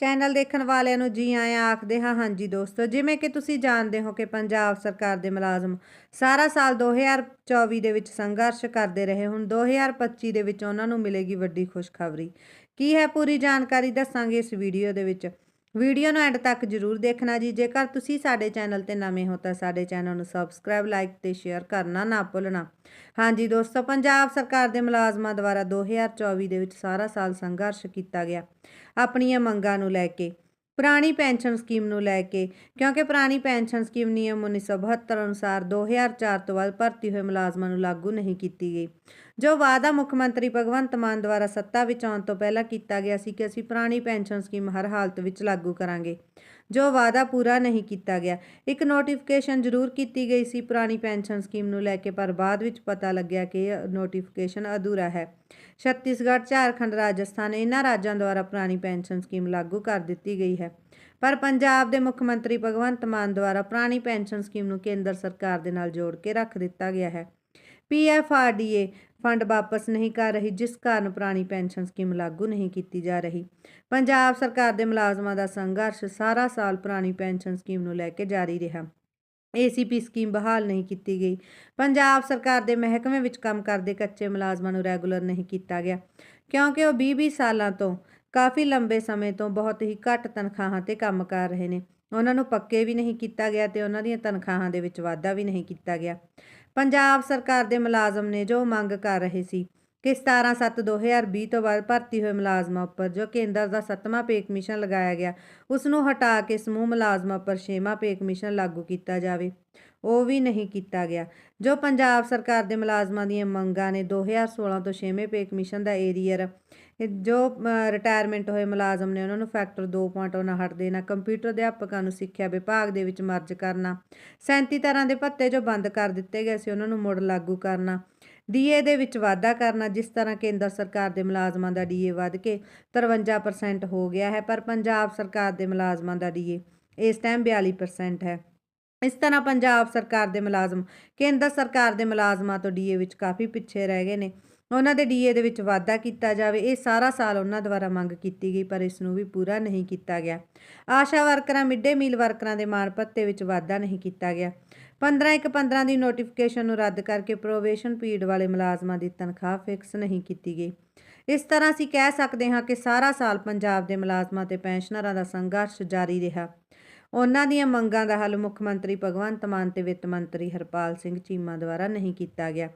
Channel ਦੇਖਣ ਵਾਲਿਆਂ ਨੂੰ ਜੀ ਆਇਆਂ ਆਖਦੇ ਹਾਂ, ਹਾਂਜੀ ਦੋਸਤੋ, ਜਿਵੇਂ ਕਿ ਤੁਸੀਂ ਜਾਣਦੇ ਹੋ ਕਿ ਪੰਜਾਬ ਸਰਕਾਰ ਦੇ ਮੁਲਾਜ਼ਮ ਸਾਰਾ ਸਾਲ 2024 ਦੇ ਵਿੱਚ ਸੰਘਰਸ਼ ਕਰਦੇ ਰਹੇ ਹੁਣ 2025 ਦੇ ਵਿੱਚ ਉਹਨਾਂ ਨੂੰ ਮਿਲੇਗੀ ਵੱਡੀ ਖੁਸ਼ਖਬਰੀ। ਕੀ ਹੈ ਪੂਰੀ ਜਾਣਕਾਰੀ ਦੱਸਾਂਗੇ ਇਸ ਵੀਡੀਓ ਦੇ ਵਿੱਚ। ਵੀਡੀਓ ਨੂੰ ਐਂਡ ਤੱਕ ਜਰੂਰ ਦੇਖਣਾ ਜੀ। ਜੇਕਰ ਤੁਸੀਂ ਸਾਡੇ ਚੈਨਲ ਤੇ ਨਵੇਂ ਹੋ ਤਾਂ ਸਾਡੇ ਚੈਨਲ ਨੂੰ ਸਬਸਕ੍ਰਾਈਬ, ਲਾਈਕ ਤੇ ਸ਼ੇਅਰ ਕਰਨਾ ਨਾ ਭੁੱਲਣਾ। ਹਾਂਜੀ ਦੋਸਤੋ, ਪੰਜਾਬ ਸਰਕਾਰ ਦੇ ਮੁਲਾਜ਼ਮਾਂ ਦੁਆਰਾ 2024 ਦੇ ਵਿੱਚ ਸਾਰਾ ਸਾਲ ਸੰਘਰਸ਼ ਕੀਤਾ ਗਿਆ। ਆਪਣੀਆਂ ਮੰਗਾਂ ਨੂੰ ਲੈ ਕੇ ਪੁਰਾਣੀ ਪੈਨਸ਼ਨ ਸਕੀਮ ਨੂੰ ਲੈ ਕੇ, ਕਿਉਂਕਿ ਪੁਰਾਣੀ ਪੈਨਸ਼ਨ ਸਕੀਮ ਨਿਯਮ 1972 ਅਨੁਸਾਰ 2004 ਤੋਂ ਬਾਅਦ ਭਰਤੀ ਹੋਏ ਮੁਲਾਜ਼ਮਾਂ ਨੂੰ ਲਾਗੂ ਨਹੀਂ ਕੀਤੀ ਗਈ। ਜੋ ਵਾਅਦਾ ਮੁੱਖ ਮੰਤਰੀ ਭਗਵੰਤ ਮਾਨ ਦੁਆਰਾ ਸੱਤਾ ਵਿੱਚ ਆਉਣ ਤੋਂ ਪਹਿਲਾਂ ਕੀਤਾ ਗਿਆ ਸੀ ਕਿ ਅਸੀਂ ਪੁਰਾਣੀ ਪੈਨਸ਼ਨ ਸਕੀਮ ਹਰ ਹਾਲਤ ਵਿੱਚ ਲਾਗੂ ਕਰਾਂਗੇ। ਜੋ ਵਾਅਦਾ ਪੂਰਾ ਨਹੀਂ ਕੀਤਾ ਗਿਆ, ਇੱਕ ਨੋਟੀਫਿਕੇਸ਼ਨ ਜ਼ਰੂਰ ਕੀਤੀ ਗਈ ਸੀ ਪੁਰਾਣੀ ਪੈਨਸ਼ਨ ਸਕੀਮ ਨੂੰ ਲੈ ਕੇ, ਪਰ ਬਾਅਦ ਵਿੱਚ ਪਤਾ ਲੱਗਿਆ ਕਿ ਇਹ ਨੋਟੀਫਿਕੇਸ਼ਨ ਅਧੂਰਾ ਹੈ। ਛੱਤੀਸਗੜ੍ਹ, ਝਾਰਖੰਡ, ਰਾਜਸਥਾਨ, ਇਹਨਾਂ ਰਾਜਾਂ ਦੁਆਰਾ ਪੁਰਾਣੀ ਪੈਨਸ਼ਨ ਸਕੀਮ ਲਾਗੂ ਕਰ ਦਿੱਤੀ ਗਈ ਹੈ। ਪਰ ਪੰਜਾਬ ਦੇ ਮੁੱਖ ਮੰਤਰੀ ਭਗਵੰਤ ਮਾਨ ਦੁਆਰਾ ਪੁਰਾਣੀ ਪੈਨਸ਼ਨ ਸਕੀਮ ਨੂੰ ਕੇਂਦਰ ਸਰਕਾਰ ਦੇ ਨਾਲ ਜੋੜ ਕੇ ਰੱਖ ਦਿੱਤਾ ਗਿਆ ਹੈ। ਪੀਐਫਆਰਡੀਏ ਫੰਡ ਵਾਪਸ ਨਹੀਂ ਕਰ ਰਹੀ, ਜਿਸ ਕਾਰਨ ਪੁਰਾਣੀ ਪੈਨਸ਼ਨ ਸਕੀਮ ਲਾਗੂ ਨਹੀਂ ਕੀਤੀ ਜਾ ਰਹੀ। ਪੰਜਾਬ ਸਰਕਾਰ ਦੇ ਮੁਲਾਜ਼ਮਾਂ ਦਾ ਸੰਘਰਸ਼ ਸਾਰਾ ਸਾਲ ਪੁਰਾਣੀ ਪੈਨਸ਼ਨ ਸਕੀਮ ਨੂੰ ਲੈ ਕੇ ਜਾਰੀ ਰਿਹਾ। ਏਸੀਪੀ ਸਕੀਮ ਬਹਾਲ ਨਹੀਂ ਕੀਤੀ ਗਈ। ਪੰਜਾਬ ਸਰਕਾਰ ਦੇ ਮਹਿਕਮੇ ਵਿੱਚ ਕੰਮ ਕਰਦੇ ਕੱਚੇ ਮੁਲਾਜ਼ਮਾਂ ਨੂੰ ਰੈਗੂਲਰ ਨਹੀਂ ਕੀਤਾ ਗਿਆ, ਕਿਉਂਕਿ ਉਹ 20-20 ਸਾਲਾਂ ਤੋਂ ਕਾਫੀ ਲੰਬੇ ਸਮੇਂ ਤੋਂ ਬਹੁਤ ਹੀ ਘੱਟ ਤਨਖਾਹਾਂ ਤੇ ਕੰਮ ਕਰ ਰਹੇ ਨੇ। ਉਹਨਾਂ ਨੂੰ ਪੱਕੇ ਵੀ ਨਹੀਂ ਕੀਤਾ ਗਿਆ ਤੇ ਉਹਨਾਂ ਦੀਆਂ ਤਨਖਾਹਾਂ ਦੇ ਵਿੱਚ ਵਾਧਾ ਵੀ ਨਹੀਂ ਕੀਤਾ ਗਿਆ। ਪੰਜਾਬ ਸਰਕਾਰ ਦੇ ਮੁਲਾਜ਼ਮ ਨੇ ਜੋ ਮੰਗ ਕਰ ਰਹੇ ਸੀ ਕਿ 17/7/2020 ਤੋਂ ਬਾਅਦ ਭਰਤੀ ਹੋਏ ਮੁਲਾਜ਼ਮਾਂ ਉੱਪਰ ਜੋ ਕੇਂਦਰ ਦਾ 7ਵਾਂ ਪੇ ਕਮਿਸ਼ਨ ਲਗਾਇਆ ਗਿਆ ਉਸ ਨੂੰ ਹਟਾ ਕੇ ਸਮੂਹ ਮੁਲਾਜ਼ਮਾਂ ਉੱਪਰ 6ਵਾਂ ਪੇ ਕਮਿਸ਼ਨ ਲਾਗੂ ਕੀਤਾ ਜਾਵੇ। ਉਹ ਵੀ ਨਹੀਂ ਕੀਤਾ ਗਿਆ। ਜੋ ਪੰਜਾਬ ਸਰਕਾਰ ਦੇ ਮੁਲਾਜ਼ਮਾਂ ਦੀਆਂ ਮੰਗਾਂ ਨੇ 2016 ਤੋਂ 6ਵੇਂ ਪੇ ਕਮਿਸ਼ਨ ਦਾ ਏਰੀਅਰ ਜੋ ਰਿਟਾਇਰਮੈਂਟ ਹੋਏ ਮੁਲਾਜ਼ਮ ਨੇ, ਉਹਨਾਂ ਨੂੰ ਫੈਕਟਰ 2.59 ਦੇਣਾ ਕੰਪਿਊਟਰ ਅਧਿਆਪਕਾਂ ਨੂੰ ਸਿੱਖਿਆ ਵਿਭਾਗ ਦੇ ਵਿੱਚ ਮਰਜ ਕਰਨਾ 37 ਤਰ੍ਹਾਂ ਦੇ ਭੱਤੇ ਜੋ ਬੰਦ ਕਰ ਦਿੱਤੇ ਗਏ ਸੀ, ਉਹਨਾਂ ਨੂੰ ਮੁੜ ਲਾਗੂ ਕਰਨਾ, ਡੀਏ ਦੇ ਵਿੱਚ ਵਾਧਾ ਕਰਨਾ, ਜਿਸ ਤਰ੍ਹਾਂ ਕੇਂਦਰ ਸਰਕਾਰ ਦੇ ਮੁਲਾਜ਼ਮਾਂ ਦਾ ਡੀਏ ਵੱਧ ਕੇ 53% ਹੋ ਗਿਆ ਹੈ, ਪਰ ਪੰਜਾਬ ਸਰਕਾਰ ਦੇ ਮੁਲਾਜ਼ਮਾਂ ਦਾ ਡੀਏ ਇਸ ਟਾਈਮ 42% ਹੈ। ਇਸ ਤਰ੍ਹਾਂ ਪੰਜਾਬ ਸਰਕਾਰ ਦੇ ਮੁਲਾਜ਼ਮ, ਕੇਂਦਰ ਸਰਕਾਰ ਦੇ ਮੁਲਾਜ਼ਮਾਂ ਤੋਂ ਡੀਏ ਵਿੱਚ ਕਾਫੀ ਪਿੱਛੇ ਰਹਿ ਗਏ ਨੇ। ਉਹਨਾਂ ਦੇ ਡੀਏ ਦੇ ਵਿੱਚ ਵਾਧਾ ਕੀਤਾ ਜਾਵੇ, ਇਹ ਸਾਰਾ ਸਾਲ ਉਹਨਾਂ ਦੁਆਰਾ ਮੰਗ ਕੀਤੀ ਗਈ, ਪਰ ਇਸ ਨੂੰ ਵੀ ਪੂਰਾ ਨਹੀਂ ਕੀਤਾ ਗਿਆ। ਆਸ਼ਾ ਵਰਕਰਾਂ, ਮਿੱਡੇ ਮੀਲ ਵਰਕਰਾਂ ਦੇ ਮਾਣ ਭੱਤੇ ਵਿੱਚ ਵਾਧਾ ਨਹੀਂ ਕੀਤਾ ਗਿਆ। 15 ਇੱਕ 15 ਦੀ ਨੋਟੀਫਿਕੇਸ਼ਨ ਨੂੰ ਰੱਦ ਕਰਕੇ ਪ੍ਰੋਵੇਸ਼ਨ ਪੀਰੀਅਡ ਵਾਲੇ ਮੁਲਾਜ਼ਮਾਂ ਦੀ ਤਨਖਾਹ ਫਿਕਸ ਨਹੀਂ ਕੀਤੀ ਗਈ। ਇਸ ਤਰ੍ਹਾਂ ਅਸੀਂ ਕਹਿ ਸਕਦੇ ਹਾਂ ਕਿ ਸਾਰਾ ਸਾਲ ਪੰਜਾਬ ਦੇ ਮੁਲਾਜ਼ਮਾਂ ਤੇ ਪੈਨਸ਼ਨਰਾਂ ਦਾ ਸੰਘਰਸ਼ ਜਾਰੀ ਰਿਹਾ। ਉਹਨਾਂ ਦੀਆਂ ਮੰਗਾਂ ਦਾ ਹੱਲ ਮੁੱਖ ਮੰਤਰੀ ਭਗਵੰਤ ਮਾਨ ਤੇ ਵਿੱਤ ਮੰਤਰੀ ਹਰਪਾਲ ਸਿੰਘ ਚੀਮਾ ਦੁਆਰਾ ਨਹੀਂ ਕੀਤਾ ਗਿਆ।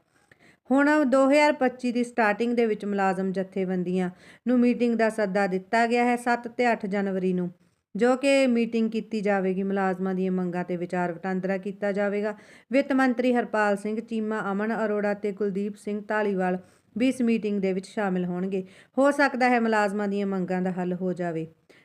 ਹੁਣ 2025 ਦੀ ਸਟਾਰਟਿੰਗ ਦੇ ਵਿੱਚ ਮੁਲਾਜ਼ਮ ਜਥੇਬੰਦੀਆਂ ਨੂੰ ਮੀਟਿੰਗ ਦਾ ਸੱਦਾ ਦਿੱਤਾ ਗਿਆ ਹੈ 7 ਤੇ 8 ਜਨਵਰੀ ਨੂੰ, ਜੋ ਕਿ ਮੀਟਿੰਗ ਕੀਤੀ ਜਾਵੇਗੀ, ਮੁਲਾਜ਼ਮਾਂ ਦੀਆਂ ਮੰਗਾਂ ਤੇ ਵਿਚਾਰ ਵਟਾਂਦਰਾ ਕੀਤਾ ਜਾਵੇਗਾ। ਵਿੱਤ ਮੰਤਰੀ ਹਰਪਾਲ ਸਿੰਘ ਚੀਮਾ, ਅਮਨ ਅਰੋੜਾ ਤੇ ਕੁਲਦੀਪ ਸਿੰਘ ਢਾਲੀਵਾਲ ਵੀ ਇਸ ਮੀਟਿੰਗ ਦੇ ਵਿੱਚ ਸ਼ਾਮਿਲ ਹੋਣਗੇ। ਹੋ ਸਕਦਾ ਹੈ ਮੁਲਾਜ਼ਮਾਂ ਦੀਆਂ ਮੰਗਾਂ ਦਾ ਹੱਲ ਹੋ ਜਾਵੇ।